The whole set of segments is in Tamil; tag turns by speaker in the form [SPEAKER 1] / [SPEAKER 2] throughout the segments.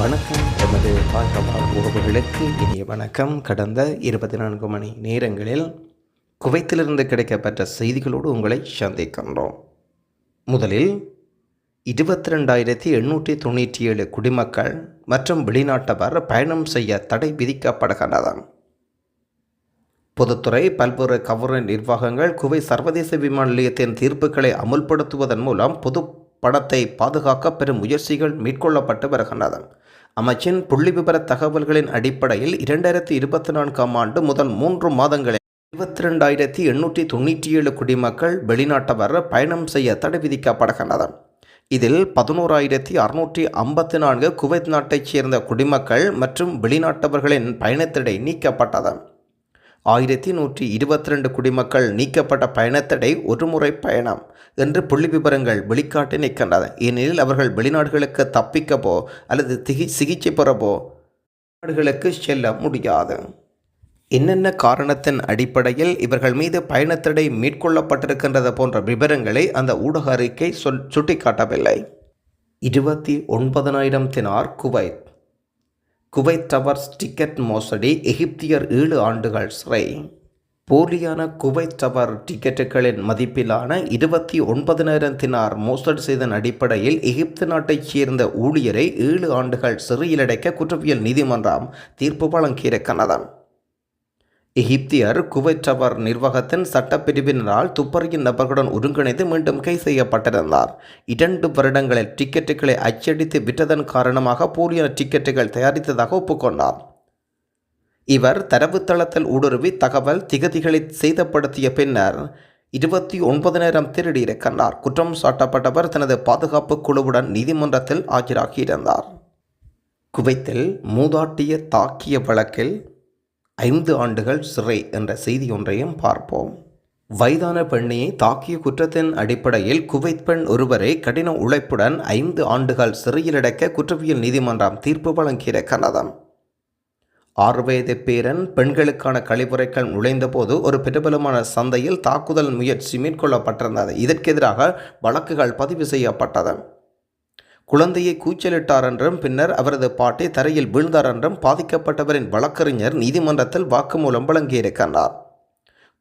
[SPEAKER 1] வணக்கம். எமது பாட்டவார் உறவுகளுக்கு இனிய வணக்கம். கடந்த இருபத்தி நான்கு மணி நேரங்களில் குவைத்திலிருந்து கிடைக்கப்பட்ட செய்திகளோடு உங்களை சந்திக்கின்றோம் முதலில் இருபத்தி ரெண்டாயிரத்தி எண்ணூற்றி தொண்ணூற்றி ஏழு குடிமக்கள் மற்றும் வெளிநாட்டவர் பயணம் செய்ய தடை விதிக்கப்படுகின்றன பொதுத்துறை பல்வேறு கவர நிர்வாகங்கள் குவை சர்வதேச விமான நிலையத்தின் தீர்ப்புகளை அமுல்படுத்துவதன் மூலம் பொது பணத்தை பாதுகாக்க பெரும் முயற்சிகள் மேற்கொள்ளப்பட்டு வருகின்றன. அமைச்சின் புள்ளி தகவல்களின் அடிப்படையில் இரண்டாயிரத்தி இருபத்தி நான்காம் ஆண்டு முதல் மூன்று மாதங்களில் இருபத்தி ரெண்டாயிரத்தி எண்ணூற்றி தொண்ணூற்றி ஏழு குடிமக்கள் வெளிநாட்டவர் பயணம் செய்ய தடை விதிக்கப்படுகின்றனர் இதில் பதினோராயிரத்தி அறுநூற்றி ஐம்பத்தி நான்கு குவைத் நாட்டைச் சேர்ந்த குடிமக்கள் மற்றும் வெளிநாட்டவர்களின் பயணத்தடை நீக்கப்பட்டது. ஆயிரத்தி நூற்றி இருபத்தி ரெண்டு குடிமக்கள் நீக்கப்பட்ட பயணத்தடை ஒருமுறை பயணம் என்று புள்ளி விவரங்கள் வெளிக்காட்டி நிற்கின்றன. ஏனெனில் அவர்கள் வெளிநாடுகளுக்கு தப்பிக்கவோ அல்லது திகி சிகிச்சை பெறவோ நாடுகளுக்கு செல்ல முடியாது. என்னென்ன காரணத்தின் அடிப்படையில் இவர்கள் மீது பயணத்தடை மேற்கொள்ளப்பட்டிருக்கின்றது போன்ற விவரங்களை அந்த ஊடக அறிக்கை சொல் சுட்டிக்காட்டவில்லை. இருபத்தி ஒன்பதனாயிரம் dinar Kuwait Kuwait towers ticket மோசடி எகிப்தியர் ஏழு ஆண்டுகள் சிறை. போலியான குவைத் டவர் டிக்கெட்டுகளின் மதிப்பிலான இருபத்தி ஒன்பதினாயிரம் தினார் மோசடி செய்தன் அடிப்படையில் எகிப்து நாட்டைச் சேர்ந்த ஊழியரை ஏழு ஆண்டுகள் சிறையிலடைக்க குற்றவியல் நீதிமன்றம் தீர்ப்பு வழங்கியிருக்கிறது. எகிப்தியர் குவைட்டவர் நிர்வாகத்தின் சட்டப்பிரிவினரால் துப்பறியும் நபர்களுடன் ஒருங்கிணைந்து மீண்டும் கை செய்யப்பட்டிருந்தார். இரண்டு வருடங்களில் டிக்கெட்டுகளை அச்சடித்து விற்றதன் காரணமாக போலியான டிக்கெட்டுகள் தயாரித்ததாக ஒப்புக்கொண்டார். இவர் தரவுத்தளத்தில் ஊடுருவி தகவல் திகதிகளை செய்தப்படுத்திய பின்னர் இருபத்தி ஒன்பதினாயிரம் திருடியிருக்கின்றார் குற்றம் சாட்டப்பட்டவர் தனது பாதுகாப்பு குழுவுடன் நீதிமன்றத்தில் ஆஜராகியிருந்தார். குவைத்தில் மூதாட்டிய தாக்கிய வழக்கில் ஐந்து ஆண்டுகள் சிறை என்ற செய்தி ஒன்றையும் பார்ப்போம். வயதான பெண்ணியை தாக்கிய குற்றத்தின் அடிப்படையில் குவைத் பெண் ஒருவரை கடின உழைப்புடன் ஐந்து ஆண்டுகள் சிறையில் அடைக்க குற்றவியல் நீதிமன்றம் தீர்ப்பு வழங்கியிருக்கிறது ஆறு வயது பேரன் பெண்களுக்கான கழிவுறைகள் நுழைந்தபோது ஒரு பிரபலமான சந்தையில் தாக்குதல் முயற்சி மேற்கொள்ளப்பட்டிருந்தது. இதற்கெதிராக வழக்குகள் பதிவு செய்யப்பட்டது. குழந்தையை கூச்சலிட்டார் என்றும் பின்னர் அவரது பாட்டை தரையில் வீழ்ந்தார் என்றும் பாதிக்கப்பட்டவரின் வழக்கறிஞர் நீதிமன்றத்தில் வாக்குமூலம் வழங்கியிருக்கின்றார்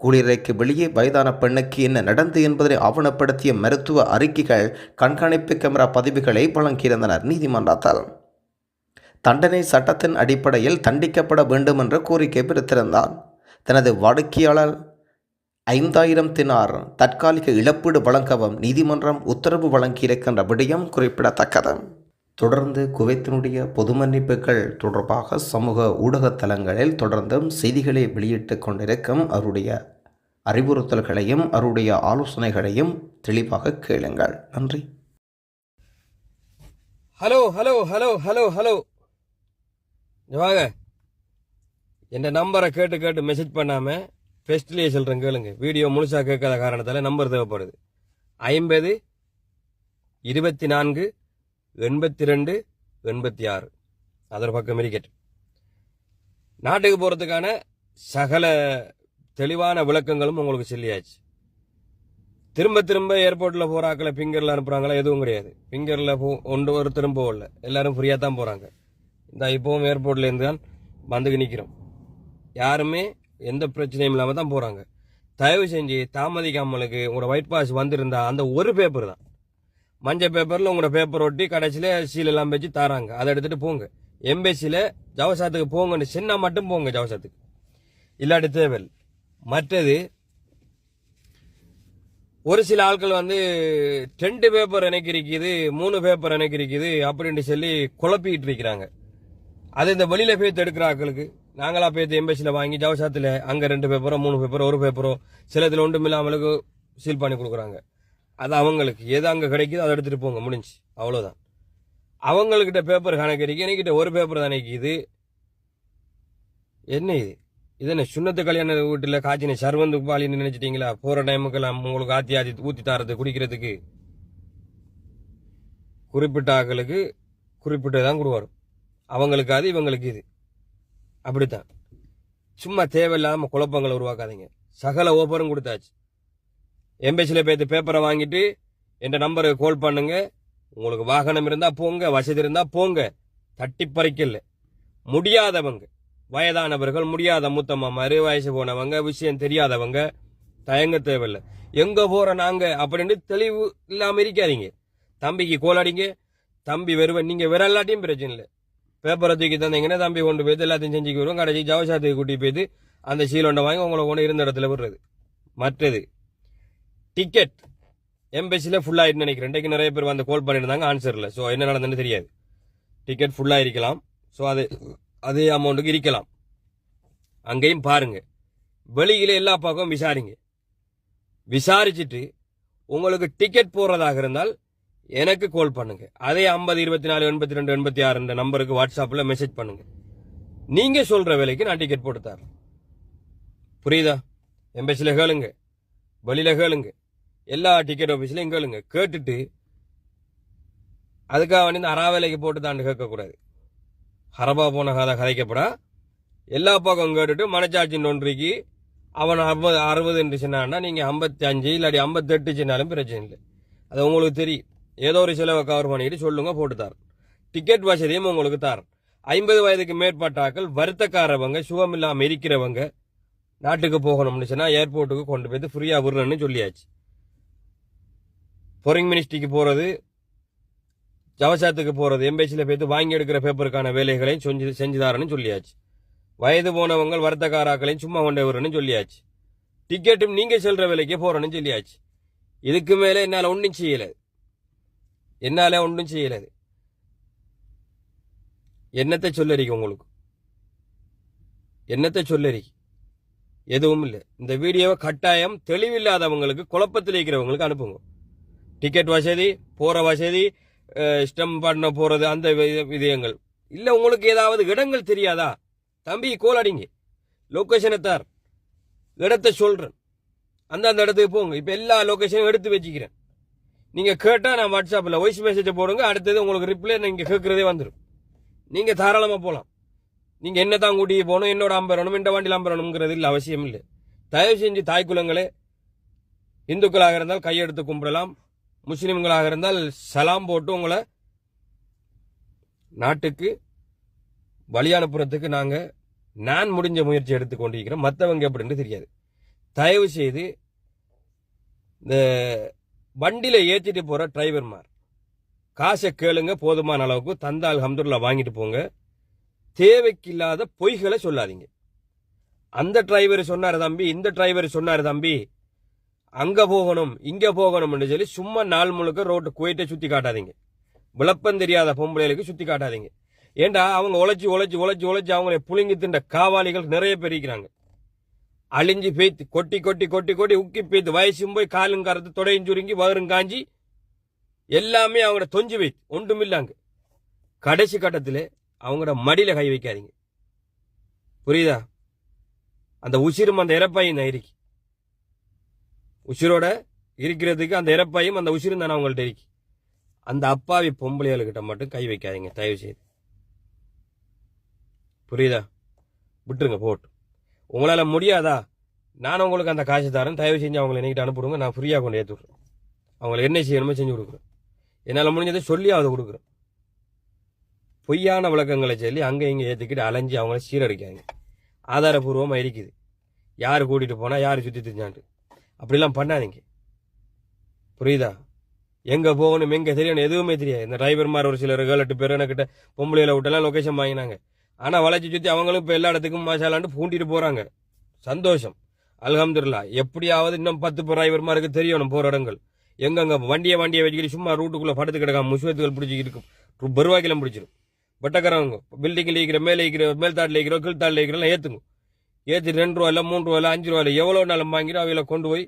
[SPEAKER 1] குளிரைக்கு வெளியே வயதான பெண்ணுக்கு என்ன நடந்தது என்பதை ஆவணப்படுத்திய மருத்துவ அறிக்கைகள் கண்காணிப்பு கேமரா பதிவுகளை வழங்கியிருந்தனர் நீதிமன்றத்தால். தண்டனை சட்டத்தின் அடிப்படையில் தண்டிக்கப்பட வேண்டும் என்ற கோரிக்கை விடுத்திருந்தார். தனது வாடிக்கையாளர் ஐந்தாயிரம் தினார். தற்காலிக இழப்பீடு வழங்கவும் நீதிமன்றம் உத்தரவு வழங்கியிருக்கின்ற விடயம் குறிப்பிடத்தக்கது. தொடர்ந்து குவைத்தினுடைய பொது மன்னிப்புகள் தொடர்பாக சமூக ஊடக தளங்களில் தொடர்ந்தும் செய்திகளை வெளியிட்டு கொண்டிருக்கும் அவருடைய அறிவுறுத்தல்களையும் அவருடைய ஆலோசனைகளையும் தெளிவாக கேளுங்கள். நன்றி.
[SPEAKER 2] Hello hello hello hello hello. வாங்க. என் நம்பரை கேட்டு கேட்டு மெசேஜ் பண்ணாம ஃபெஸ்ட்லேயே சொல்கிறேன் கேளுங்க. வீடியோ முழுசாக கேட்காத காரணத்தால் நம்பர் தேவைப்படுது. ஐம்பது இருபத்தி நான்கு எண்பத்தி ரெண்டு எண்பத்தி ஆறு அதொரு பக்கம் மெரிக்கெட் நாட்டுக்கு போகிறதுக்கான சகல தெளிவான விளக்கங்களும் உங்களுக்கு சொல்லியாச்சு. திரும்ப திரும்ப ஏர்போர்ட்டில் போறாக்களை ஃபிங்கரில் அனுப்புகிறாங்களா எதுவும் கிடையாது. ஃபிங்கரில் போ ஒன்று ஒருத்தரும் போகல. எல்லாரும் ஃப்ரீயாக தான் போகிறாங்க இந்த இப்போவும் ஏர்போர்ட்லேருந்து தான் வந்துக்கு நிற்கிறோம் யாருமே எந்த பிரச்சனையும் இல்லாமல் தான் போகிறாங்க தயவு செஞ்சு தாமதிக்காமலுக்கு உங்களோட ஒயிட் பாஸ் வந்திருந்தா அந்த ஒரு பேப்பர் தான். மஞ்சள் பேப்பரில் உங்களோட பேப்பர் ஒட்டி கடைசியில் சீலெல்லாம் வச்சு தராங்க. அதை எடுத்துகிட்டு போங்க. எம்பேசியில ஜவசாத்துக்கு போங்கன்னு சின்ன மட்டும் போங்க ஜவசாத்துக்கு இல்லாட்டி தேவல் மற்றது ஒரு சில ஆட்கள் வந்து ரெண்டு பேப்பர் எனக்கு இருக்குது மூணு பேப்பர் எனக்கு இருக்குது சொல்லி குழப்பிக்கிட்டு இருக்கிறாங்க. அது இந்த வெளியில் போய் தடுக்கிற ஆட்களுக்கு நாங்களா போய் எம்பசியில் வாங்கி ஜவசாத்தில் அங்கே ரெண்டு பேப்பரோ மூணு பேப்பரோ ஒரு பேப்பரோ சிலதுல ஒன்றும் இல்லாமலுக்கு சீல் பண்ணி கொடுக்குறாங்க. அது அவங்களுக்கு. எது அங்கே கிடைக்குதோ அதை எடுத்துகிட்டு போங்க முடிஞ்சு. அவ்வளோதான் அவங்கக்கிட்ட பேப்பர் கணக்கு என்கிட்ட ஒரு பேப்பர் தானே இது என்ன இது? இது என்ன சுண்ணத்து கல்யாண வீட்டில் காய்ச்சின சர்வந்து பாலின்னு நினச்சிட்டிங்களா? போகிற டைமுக்கெல்லாம் உங்களுக்கு ஆத்தி ஆத்தி ஊற்றி தாரது குடிக்கிறதுக்கு? குறிப்பிட்ட ஆக்களுக்கு குறிப்பிட்டதான் கொடுவார். அவங்களுக்கு அது இவங்களுக்கு இது. அப்படித்தான். சும்மா தேவையில்லாம குழப்பங்களை உருவாக்காதீங்க. சகல ஓபரும் கொடுத்தாச்சு. எம்பசியில் போய்த்து பேப்பரை வாங்கிட்டு என் நம்பருக்கு கால் பண்ணுங்க. உங்களுக்கு வாகனம் இருந்தால் போங்க வசதி இருந்தால் போங்க. தட்டி பறிக்கல முடியாதவங்க வயதானவர்கள் முடியாத மூத்தம்மாமாரு வயசு போனவங்க விஷயம் தெரியாதவங்க தயங்க தேவையில்லை. எங்கே போகிற நாங்கள் அப்படின்ட்டு தெளிவு இல்லாமல் இருக்காதீங்க. தம்பிக்கு கோலாடிங்க தம்பி வருவன் வேற விரலாட்டியும் பிரச்சனை இல்லை. பேப்பரை தூக்கி தந்தீங்கன்னா தம்பி கொண்டு போய் எல்லாத்தையும் செஞ்சுக்கு வருவோம் கடைசி ஜவசாத்துக்கு கூட்டி போயிட்டு அந்த சீலோண்டை வாங்கி உங்களை கொண்டு இருந்த இடத்துல விடுறது. மற்றது டிக்கெட் எம்பசியில் ஃபுல்லாகிட்டு நினைக்கிறேன். இன்றைக்கு நிறைய பேர் வந்து கால் பண்ணியிருந்தாங்க ஆன்சர் இல்லை ஸோ என்ன நடந்ததுன்னு தெரியாது. டிக்கெட் ஃபுல்லாக இருக்கலாம் ஸோ அது அதே அமௌண்ட்டுக்கு இருக்கலாம். அங்கேயும் பாருங்கள் வெளியில் எல்லா பக்கமும் விசாரிங்க. விசாரிச்சுட்டு உங்களுக்கு டிக்கெட் போடுறதாக இருந்தால் எனக்கு கால் பண்ணுங்க. அதே ஐம்பது இருபத்தி நாலு எண்பத்தி ரெண்டு எண்பத்தி ஆறு என்ற நம்பருக்கு வாட்ஸ்அப்பில் மெசேஜ் பண்ணுங்க. நீங்க சொல்ற விலைக்கு நான் டிக்கெட் போட்டு தரேன். புரியுதா? எம்பசியில் கேளுங்க. வழியில் கேளுங்க. எல்லா டிக்கெட் ஆஃபீஸ்லையும் கேளுங்க. கேட்டுட்டு அதுக்காக வந்து இந்த அறாவேலைக்கு போட்டு தாண்டு கேட்கக்கூடாது. ஹரபா போன கதை கதைக்கப்படா. எல்லா பக்கம் கேட்டுட்டு மனச்சாட்சி ஒன்றைக்கு அவன் அறுபது அறுபது என்று சொன்னான்னா நீங்கள் ஐம்பத்தி அஞ்சு இல்லாட்டி ஐம்பத்தெட்டு சொன்னாலும் பிரச்சனை இல்லை. அது உங்களுக்கு தெரியும். ஏதோ ஒரு செலவை கவர் பண்ணிட்டு சொல்லுங்க போட்டு டிக்கெட் வசதியும் உங்களுக்கு தார் ஐம்பது வயதுக்கு மேற்பட்டாக்கள் வருத்தக்காரவங்க சுகம் இல்லாமல் இருக்கிறவங்க நாட்டுக்கு போகணும்னு சொன்னா ஏர்போர்ட்டுக்கு கொண்டு போய் ஃப்ரீயாக விடுறேன்னு சொல்லியாச்சு. ஃபாரின் மினிஸ்ட்ரிக்கு போகிறது ஜவசாத்துக்கு போகிறது எம்பேசியில் போய்த்து வாங்கி எடுக்கிற பேப்பருக்கான வேலைகளையும் செஞ்சு செஞ்சுதாரன்னு சொல்லியாச்சு. வயது போனவங்க வருத்தக்காராக்களையும் சும்மா கொண்டு வருன்னு சொல்லியாச்சு. டிக்கெட்டும் நீங்கள் செல்கிற விலைக்கே போகிறேன்னு சொல்லியாச்சு. இதுக்கு மேலே என்னால் ஒன்றும் செய்யலை. என்னால் ஒன்றும் செய்யலை என்னத்தை சொல்லறிக்க உங்களுக்கு? என்னத்தை சொல்லறிக்க எதுவும் இல்லை. இந்த வீடியோவை கட்டாயம் தெளிவில்லாதவங்களுக்கு குழப்பத்தில் இருக்கிறவங்களுக்கு அனுப்புங்க. டிக்கெட் வசதி போகிற வசதி ஸ்டம் பண்ண போகிறது அந்த வி- விதயங்கள். இல்லை உங்களுக்கு ஏதாவது இடங்கள் தெரியாதா? தம்பி கோல் அடிங்க. லொகேஷனை தார். இடத்தை சொல்கிறேன் அந்த அந்த இடத்துக்கு போங்க. இப்போ எல்லா லொக்கேஷனும் எடுத்து வச்சுக்கிறேன். நீங்க கேட்டா நான் வாட்ஸ்அப்ல வாய்ஸ் மெசேஜ் போடுங்க அடுத்தது உங்களுக்கு ரிப்ளை நீங்க கேட்கறதே வந்துடும் நீங்க தாராளமா போலாம். நீங்க என்ன தான் கூட்டிட்டு போகணும் என்னோட அம்பரணும் இந்த வண்டியில் அம்பரணுங்கிறது இல்லை அவசியம் இல்லை. தயவு செஞ்சு தாய் குலங்களே இந்துக்களாக இருந்தால் கையெடுத்து கும்பிடலாம். முஸ்லிம்களாக இருந்தால் சலாம் போட்டு உங்களை நாட்டுக்கு வழி அனுப்புறதுக்கு நாங்கள் நான் முடிஞ்ச முயற்சி எடுத்து கொண்டிருக்கிறோம். மற்றவங்க அப்படின்னு தெரியாது. தயவு செய்து இந்த வண்டியில ஏத்திட்டு போற டிரைவர்மார் காசை கேளுங்க போதுமான அளவுக்கு தந்தால் ஹம்துல்லா வாங்கிட்டு போங்க. தேவைக்கில்லாத பொய்களை சொல்லாதீங்க. அந்த டிரைவர் சொன்னார் தம்பி இந்த டிரைவர் சொன்னார் தம்பி அங்க போகணும் இங்க போகணும்னு சொல்லி சும்மா நாள் முழுக்க ரோட்டு குவைட்டை சுத்தி காட்டாதீங்க. விளப்பம் தெரியாத பொம்பளைகளுக்கு சுத்தி காட்டாதீங்க. ஏண்டா அவங்க உழைச்சி உழைச்சி உழைச்சி உழைச்சி அவங்களை புழுங்கி தின்ற காவாளிகள் நிறைய பேர் இருக்கிறாங்க. அழிஞ்சு பேத்து கொட்டி கொட்டி கொட்டி கொட்டி உக்கி பேத்து வயசும் போய் காலும் கறந்து தொடையும் சுருங்கி வகரும் காஞ்சி எல்லாமே அவங்கள தொஞ்சு வைத்து ஒன்றுமில்லாங்க. கடைசி கட்டத்தில் அவங்களோட மடியில் கை வைக்காதீங்க. புரியுதா? அந்த உசிரும் அந்த இறப்பாயும் தான் இருக்கு. உசிரோட இருக்கிறதுக்கு அந்த இறப்பாயும் அந்த உசிரும் தானே அவங்கள்ட்ட இருக்கு. அந்த அப்பாவி பொம்பளையாளுக்கிட்ட மட்டும் கை வைக்காதீங்க தயவு செய்து புரியுதா? விட்டுருங்க போட்டு. உங்களால் முடியாதா? நான் உங்களுக்கு அந்த காசு தரேன். தயவு செஞ்சு அவங்களை என்கிட்ட அனுப்பிவிடுங்க. நான் ஃப்ரீயாக கொண்டு ஏற்றி விட்றேன். அவங்களுக்கு என்ன செய்யணுமோ செஞ்சு கொடுக்குறேன். என்னால் முடிஞ்சதை சொல்லியாவது கொடுக்குறேன். பொய்யான விளக்கங்களை சொல்லி அங்கே இங்கே ஏற்றிக்கிட்டு அலைஞ்சு அவங்கள சீரடிக்காங்க ஆதாரபூர்வமாக இருக்குது. யார் கூட்டிகிட்டு போனால் யார் சுற்றி தெரிஞ்சான்ட்டு. அப்படிலாம் பண்ணாதீங்க. புரியுதா? எங்கே போகணும் எங்கே தெரியணும் எதுவுமே தெரியாது. இந்த டிரைவர் மாதிரி ஒரு சிலர் ஏழு எட்டு பேர் எனக்கிட்ட பொம்பளையில் விட்டெல்லாம் லொக்கேஷன் வாங்கினாங்க. ஆனால் வளைச்சி சுற்றி அவங்களும் இப்போ எல்லா இடத்துக்கும் மசாலான்ட்டு பூண்டிட்டு போகிறாங்க சந்தோஷம். அலகம்துல்லா எப்படியாவது இன்னும் பத்து டிரைவர் மாதிரிக்கு தெரியணும் போகிற இடங்கள். எங்கெங்க வண்டியை வண்டியை வச்சுக்கிட்டு சும்மா ரூட்டுக்குள்ளே படுத்து கிடக்காம முசுவத்துகள் பிடிச்சிக்கிட்டு இருக்கும். பெருவாக்கிலம் பிடிச்சிரும். பட்டக்கரவங்க பில்டிங்கில் இருக்கிற மேலே இருக்கிற மேல்தாட்டில் இருக்கிற கீழ்த்தாட்டில் இருக்கிற ஏற்றுங்க ஏற்றி ரெண்டு ரூபாயில் மூணு ரூபா அஞ்சு ரூபாயில் எவ்வளோ நாளும் வாங்கிட்டு அவையில கொண்டு போய்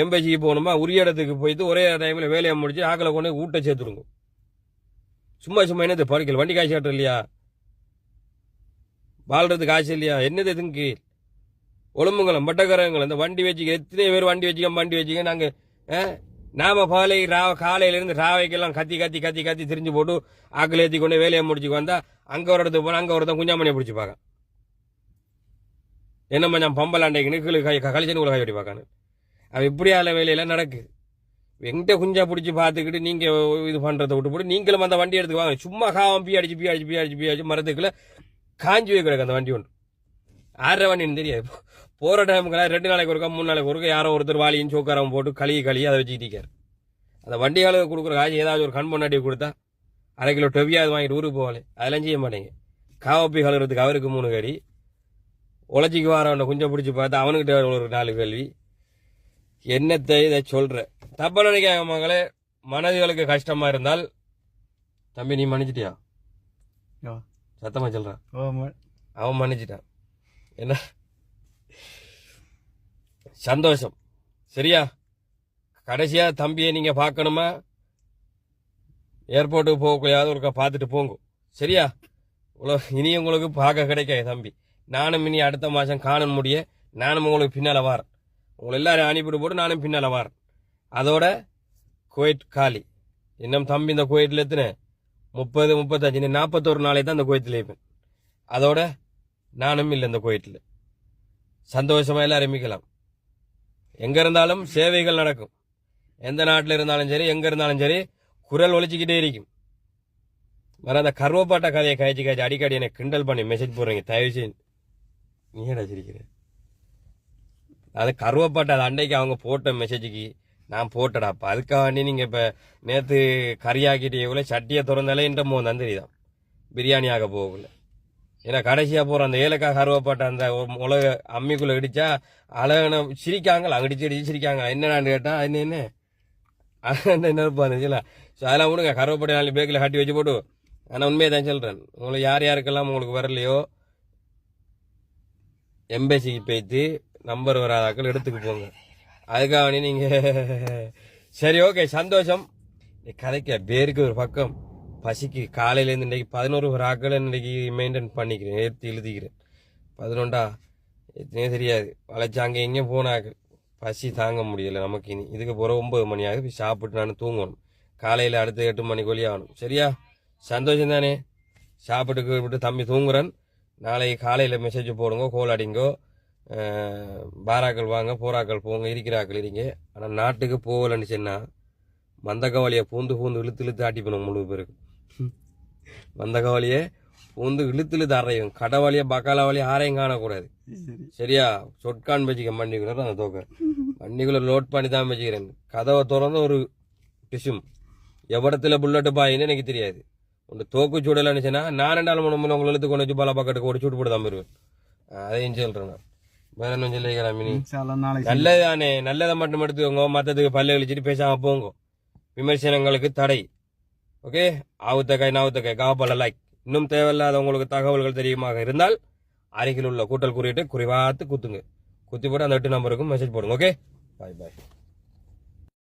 [SPEAKER 2] எம்பசிக்கு போகணுமா? உரிய இடத்துக்கு போயிட்டு ஒரே டைமில் வேலையை முடிச்சு ஆக்களை கொண்டு ஊட்ட சேர்த்துருங்க சும்மா சும்மா என்னது பறிக்கல வண்டி காசு கட்டுற இல்லையா? வாழ்றது காசு இல்லையா? என்னது இதுக்கு ஒழும்புங்களும் பட்டக்காரங்களும் இந்த வண்டி வச்சுக்க எத்தனை பேர் வண்டி வச்சுக்க வண்டி வச்சுக்க நாங்கள் நாம பாலை ராவ காலையிலேருந்து ராவைக்கெல்லாம் கத்தி கத்தி கத்தி கத்தி திரிஞ்சு போட்டு ஆக்கில் ஏற்றி கொண்டு வேலையை முடிச்சுக்கு வந்தால் அங்கே ஒரு இடத்துக்கு போனால் அங்கே ஒருத்தன் குஞ்சாமணியை பிடிச்சி பார்க்க என்ன மஞ்சள் பம்பலாண்டைக்கு கீழே கை கழிச்சனு கை வெட்டி பார்க்கானு அவன் இப்படியால வேலையெல்லாம் நடக்குது. எங்கிட்ட குஞ்சா பிடிச்சி பார்த்துக்கிட்டு நீங்கள் இது பண்ணுறதை விட்டு போட்டு நீங்களும் அந்த வண்டி எடுத்து வாங்க. சும்மா காவம் பீ அடிச்சு பீ அடிச்சு பி அடிச்சு பி அடிச்சு மரத்துக்குள்ள காஞ்சி போய் கிடக்கு அந்த வண்டி ஒன்று ஆறரை வண்டின்னு தெரியாது. போகிற டைமுக்கெல்லாம் டைமுக்கு ரெண்டு நாளைக்கு ஒருக்கா மூணு நாளைக்கு ஒருக்கா யாரோ ஒருத்தர் வாலியும் சோக்காரம் போட்டு கழுகி கழுகி அதை வச்சுக்கிட்டு அந்த அந்த வண்டியாளுக்கு கொடுக்குற காசு ஏதாவது ஒரு கண் பொண்டாட்டி கொடுத்தா அரை கிலோ டொவியாவது வாங்கிட்டு ஊருக்கு போவாளே. அதெல்லாம் செய்ய மாட்டேங்க. காவப்பி கழுவுறதுக்கு அவருக்கு மூணு கடி. உழைச்சிக்கு வரவன குஞ்சம் பிடிச்சி பார்த்தா அவனுக்கிட்ட ஒரு நாலு கேள்வி என்னத்தை இதை சொல்கிறேன் தப்ப நினைக்காங்க மகளே. மனதுகளுக்கு கஷ்டமாக இருந்தால் தம்பி நீ மன்னிச்சிட்டியா?
[SPEAKER 3] யா.
[SPEAKER 2] சத்தமா சொல்றான்
[SPEAKER 3] ஆமா.
[SPEAKER 2] அவன் மன்னிச்சிட்டான். என்ன? சந்தோஷம். சரியா? கடைசியா தம்பியை நீங்க பார்க்கணுமா? ஏர்போர்ட்டுக்கு போகக்கூடாது ஒருக்கா பார்த்துட்டு போங்க. சரியா? உல இனி உங்களுக்கு பார்க்க கிடைக்காது தம்பி. நானும் இனி அடுத்த மாதம் காண முடிய நானும் உங்களுக்கு பின்னால் வாரேன். உங்களை எல்லாரும் அனுப்பிட்டு போட்டு நானும் பின்னால் வாரேன். அதோட குவைட் காலி. இன்னும் தம்பி இந்த குவைட்டில் எத்தனை? முப்பது முப்பத்தஞ்சு நாற்பத்தோரு நாளை தான் அந்த கோயத்தில் இருப்பேன். அதோட நானும் இல்லை இந்த கோயத்தில் சந்தோஷமாக எல்லாம் ஆரம்பிக்கலாம் எங்கே இருந்தாலும் சேவைகள் நடக்கும். எந்த நாட்டில் இருந்தாலும் சரி எங்கே இருந்தாலும் சரி குரல் ஒழிச்சிக்கிட்டே இருக்கும். வேற அந்த கர்வப்பாட்ட கதையை காய்ச்சி காய்ச்சி அடிக்கடி எனக்கு கிண்டல் பண்ணி மெசேஜ் போடுறீங்க. தயவு செய்து நீ ஏடா சிரிக்கிறேன் அது கருவப்பாட்ட அது அன்றைக்கு அவங்க போட்ட மெசேஜுக்கு நான் போட்டடாப்பா அதுக்காக வேண்டி நீங்கள் இப்போ நேற்று கறியாக்கிட்டு சட்டியை திறந்தாலே இந்த மோ தான் தெரியுதான் பிரியாணி ஆக போகல. ஏன்னா கடைசியாக போகிற அந்த ஏலக்காய் கருவப்பட்ட அந்த உலக அம்மிக்குள்ளே இடித்தா அழகான சிரிக்காங்களா? அடிச்சு அடிச்சு சிரிக்காங்க என்னடான்னு கேட்டால் என்ன என்ன? என்ன நெருப்பா இருந்துச்சுல ஸோ அதெல்லாம் விடுங்க. கருவப்பட்ட நாலு பேக்கில் கட்டி வச்சு போட்டு. ஆனால் உண்மையை தான் சொல்கிறேன் உங்களை யார் யாருக்கெல்லாம் உங்களுக்கு வரலையோ எம்பசிக்கு போய்த்து நம்பர் வராதாக்கள் எடுத்துக்கு போங்க. அதுக்காக வேண்டி நீங்கள் சரி ஓகே சந்தோஷம். நீ கதைக்க பேருக்கு ஒரு பக்கம். பசிக்கு காலையிலேருந்து இன்றைக்கி பதினோரு ஒரு ஆக்களை இன்றைக்கி மெயின்டைன் பண்ணிக்கிறேன் ஏற்றி எழுதிக்கிறேன். பதினொண்டா எத்தனையோ தெரியாது. வளைச்சு அங்கே எங்கேயும் போனாக்கள் பசி தாங்க முடியல நமக்கு இனி. இதுக்கு போகிற ஒம்பது மணி ஆகுது போய் சாப்பிட்டு நான் தூங்கணும். காலையில் அடுத்து எட்டு மணிக்கு ஒலி ஆகணும். சரியா? சந்தோஷம் தானே? சாப்பிட்டு விட்டு தம்பி தூங்குறேன். நாளைக்கு காலையில் மெசேஜ் போடுங்கோ கோல் அடிங்கோ. பாராக்கள் வாங்க போராக்கள் போங்க இருக்கிறாக்கள் இருங்க. ஆனால் நாட்டுக்கு போகலன்னு சொன்னால் மந்தகவாளியை பூந்து பூந்து இழுத்து இழுத்து ஆட்டிப்பணும் முழு பேருக்கு. மந்தகவாளியை பூந்து இழுத்து இழுத்து அறையும் கடவாளியை பக்காலவாளியை ஆரையும் காணக்கூடாது.
[SPEAKER 3] சரி.
[SPEAKER 2] சரியா? சொட்கான் வச்சுக்க மண்டிக்குள்ள அந்த தோக்க. வண்டிக்குள்ள லோட் பண்ணி தான் வச்சுக்கிறேன். கதவை திறந்து ஒரு டிஷும் எவ்வளத்துல புல்லட்டு பாயின்னு எனக்கு தெரியாது. உண்டு தோக்கு சுடலன்னுச்சுன்னா நான் ரெண்டாலும் மூணு மூணு உங்களை இழுத்து கொண்டு வச்சு பல பக்கத்துக்கு ஒரு சூட்டு போட்டு தான் போயிருவேன். அதையும் சொல்றேன் நான். வேற ஒன்றும் சொல்லிக்கிறேன் மினி?
[SPEAKER 3] இன்ஷால்லா நாளைக்கு
[SPEAKER 2] நல்லதானே நல்லதை மட்டும் எடுத்துக்கோங்க மற்றதுக்கு பல்ல கழிச்சிட்டு பேசாம போங்க. விமர்சனங்களுக்கு தடை. ஓகே ஆவுத்தக்காய் நாவுத்தக்காய் காப்பல லைக் இன்னும் தேவையில்லாத உங்களுக்கு தகவல்கள் தெரியுமாக இருந்தால் அருகில் உள்ள கூட்டல் குறியிட்டு குறிவாத்து குத்துங்க. குத்தி போட்டு அந்த எட்டு நம்பருக்கும் மெசேஜ் போடுங்க ஓகே பாய் பாய்